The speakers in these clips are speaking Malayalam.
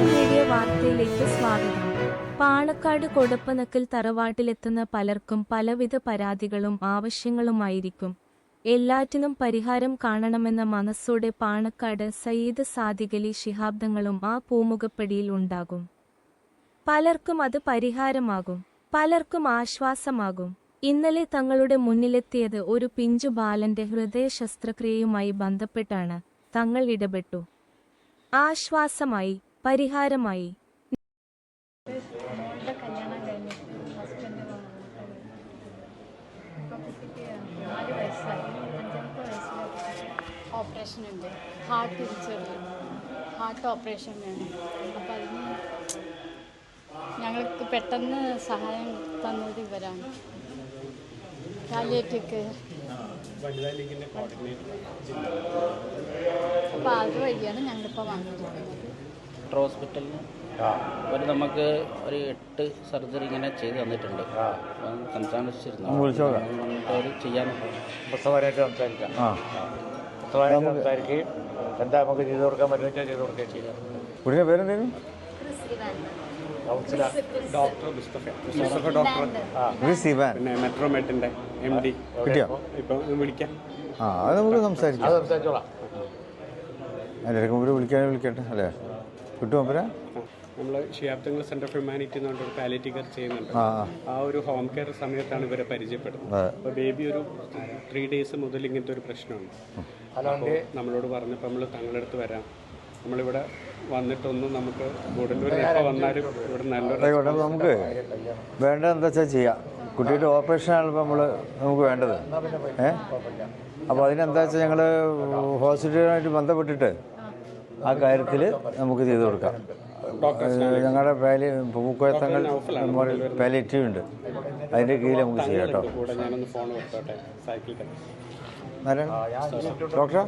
മീഡിയ വാർത്തയിലേക്ക് സ്വാഗതം. പാണക്കാട് കൊടപ്പനക്കൽ തറവാട്ടിലെത്തുന്ന പലർക്കും പലവിധ പരാതികളും ആവശ്യങ്ങളുമായിരിക്കും. എല്ലാറ്റിനും പരിഹാരം കാണണമെന്ന മനസ്സോടെ പാണക്കാട് സയ്യിദ് സാദിഖലി ശിഹാബ്ദങ്ങളും ആ പൂമുഖപ്പടിയിൽ ഉണ്ടാകും. പലർക്കും അത് പരിഹാരമാകും. പലർക്കും ആശ്വാസമാകും. ഇന്നലെ തങ്ങളുടെ മുന്നിലെത്തിയത് ഒരു പിഞ്ചു ബാലന്റെ ഹൃദയ ശസ്ത്രക്രിയയുമായി ബന്ധപ്പെട്ടാണ്. തങ്ങൾ ഇടപെട്ടു. ആശ്വാസമായി. പരിഹാരമായി. ഓപ്പറേഷൻ ഉണ്ട് ഹാർട്ട് ഹാർട്ട് ഓപ്പറേഷൻ വേണം. അപ്പം അതിന് ഞങ്ങൾക്ക് പെട്ടെന്ന് സഹായം തന്നത് ഇവരാണ്. കാലിയേറ്റക്ക് അപ്പോൾ അതുവഴിയാണ് ഞങ്ങളിപ്പോൾ വന്നിരിക്കുന്നത്. ഡോക്ടർ ഹോസ്പിറ്റലിന് അവർ നമുക്ക് ഒരു എട്ട് സർജറി ഇങ്ങനെ ചെയ്ത് തന്നിട്ടുണ്ട്. അപ്പം സംസാരിച്ചിരുന്നു. അവർ ചെയ്യാൻ സംസാരിക്കാം. ആ. പുസ്തകമായിട്ട് സംസാരിക്കുകയും എന്താ നമുക്ക് ചെയ്തു കൊടുക്കാൻ പറ്റുന്ന വെച്ചാൽ ചെയ്തു കൊടുക്കുകയും ചെയ്യാം. കുട്ടിയുടെ പേരെന്തേലും ഡോക്ടർ മുസ്തഫ മുസ്തഫ ഡോക്ടർ. പിന്നെ മെട്രോമെറ്റിന്റെ എം ഡി. കിട്ടിയോ? ഇപ്പം വിളിക്കാം. ആ അത് നമുക്ക് സംസാരിക്കാം. അത് സംസാരിച്ചോളാം. എല്ലാവർക്കും കൂടി വിളിക്കാനും വിളിക്കട്ടെ അല്ലേ? കിട്ടുമോ അപ്പരാ നമ്മൾ ശിയാബ്ദങ്ങൾ സെന്റർ ഓഫ് ഹ്യൂമാനിറ്റി എന്ന് പറഞ്ഞൊരു പാലിറ്റി കെയർ ചെയ്യുന്നുണ്ട്. ആ ആ. ഒരു ഹോം കെയർ സമയത്താണ് ഇവരെ പരിചയപ്പെടുന്നത്. അപ്പോൾ ബേബി ഒരു ത്രീ ഡേയ്സ് മുതൽ ഇങ്ങനത്തെ ഒരു പ്രശ്നമുണ്ട്. അപ്പോൾ നമ്മളോട് പറഞ്ഞപ്പോൾ നമ്മൾ തങ്ങളുടെ അടുത്ത് വരാം. നമ്മളിവിടെ വന്നിട്ടൊന്നും നമുക്ക് ഗുഡല്ലൂർ എപ്പോൾ വന്നാലും ഇവിടെ നല്ലൊരു നമുക്ക് വേണ്ടത് എന്താ വെച്ചാൽ ചെയ്യാം. കുട്ടിയുടെ ഓപ്പറേഷനാണ് ഇപ്പോൾ നമ്മൾ നമുക്ക് വേണ്ടത്. ഏ? അപ്പോൾ അതിനെന്താ വെച്ചാൽ ഞങ്ങൾ ഹോസ്പിറ്റലുമായിട്ട് ബന്ധപ്പെട്ടിട്ട് ആ കാര്യത്തിൽ നമുക്ക് ചെയ്തു കൊടുക്കാം. ഞങ്ങളുടെ പാലി പൂക്കോയത്തങ്ങൾ മെമ്മോറിയൽ പാലിറ്റീവ് ഉണ്ട് അതിന്റെ കീഴിൽ നമുക്ക് ചെയ്യാം കേട്ടോ. ഡോക്ടർ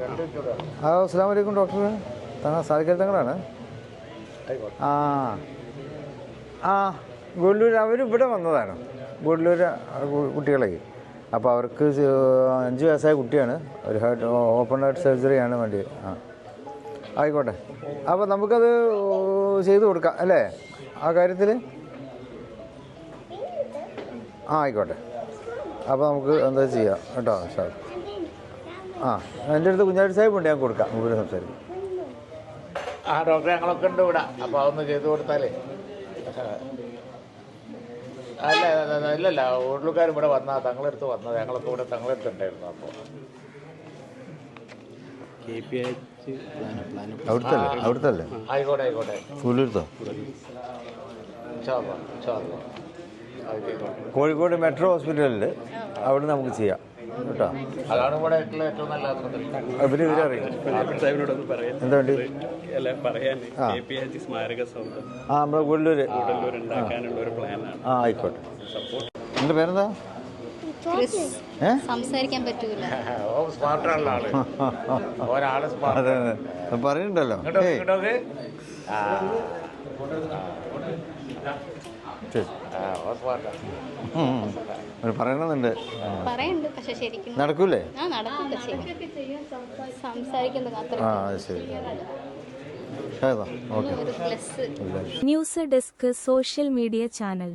ആ അസ്സാം വലൈക്കും ഡോക്ടർ. തങ്ങൾ സാധിക്കൽ തങ്ങളാണ്? ആ. ആ ഗുഡ്ലൂർ അവർ ഇവിടെ വന്നതാണ്. ഗുഡ്ലൂർ കുട്ടികളെ. അപ്പോൾ അവർക്ക് അഞ്ച് വയസ്സായ കുട്ടിയാണ്. ഒരു ഹാർട്ട് ഓപ്പൺ ഹാർട്ട് സർജറിയാണ് വേണ്ടി ആ. ആയിക്കോട്ടെ. അപ്പോൾ നമുക്കത് ചെയ്തു കൊടുക്കാം അല്ലേ? ആ കാര്യത്തിൽ ആ ആയിക്കോട്ടെ. അപ്പോൾ നമുക്ക് എന്താ ചെയ്യാം? കേട്ടോ സാർ. ആ എന്റെ അടുത്ത് കുഞ്ഞാടി സാഹിബ് ഉണ്ട് ഞാൻ കൊടുക്കാം. മുമ്പിൽ സംസാരിക്കും. ആ ഡോക്ടറെ ഞങ്ങളൊക്കെ ഉണ്ട് ഇവിടെ. അപ്പോൾ അതൊന്ന് ചെയ്തു കൊടുത്താലേ. അല്ല ഇല്ലല്ല. ഉള്ളുകാർ ഇവിടെ വന്നാ തങ്ങളെടുത്ത് വന്നത്. ഞങ്ങളൊക്കെ ഇവിടെ തങ്ങളെടുത്തുണ്ടായിരുന്നു അപ്പോൾ അവിടുത്തെ അല്ലേ അവിടുത്തെ അല്ലേ ആയിക്കോട്ടെ ആയിക്കോട്ടെ. സൂലൂർത്തോ ഇൻഷാല്ലാ, ഇൻഷാല്ലാ. അത് ചെയ്തോട്ടെ. കോഴിക്കോട് മെട്രോ ഹോസ്പിറ്റലിൽ അവിടെ നമുക്ക് ചെയ്യാം. കേട്ടോ? അതാണ് ഇവിടെ ഏറ്റവും നല്ല ഇവരെ അറിയിക്കും സാഹിബിനോടൊന്ന് പറയാം. എന്താ വേണ്ടി? അല്ല പറയാൻ കെ പി എച്ച് സ്മാരക സൗധം ആ നമ്മുടെ പ്ലാനാണ്. ആ ആയിക്കോട്ടെ. എന്റെ പേരെന്താ? സംസാരിക്കാൻ പറ്റൂല. അവർ പറയണമെന്നുണ്ട്. പറയുന്നുണ്ട് പക്ഷെ ശരിക്കും നടക്കൂലേ? News desk social media channel.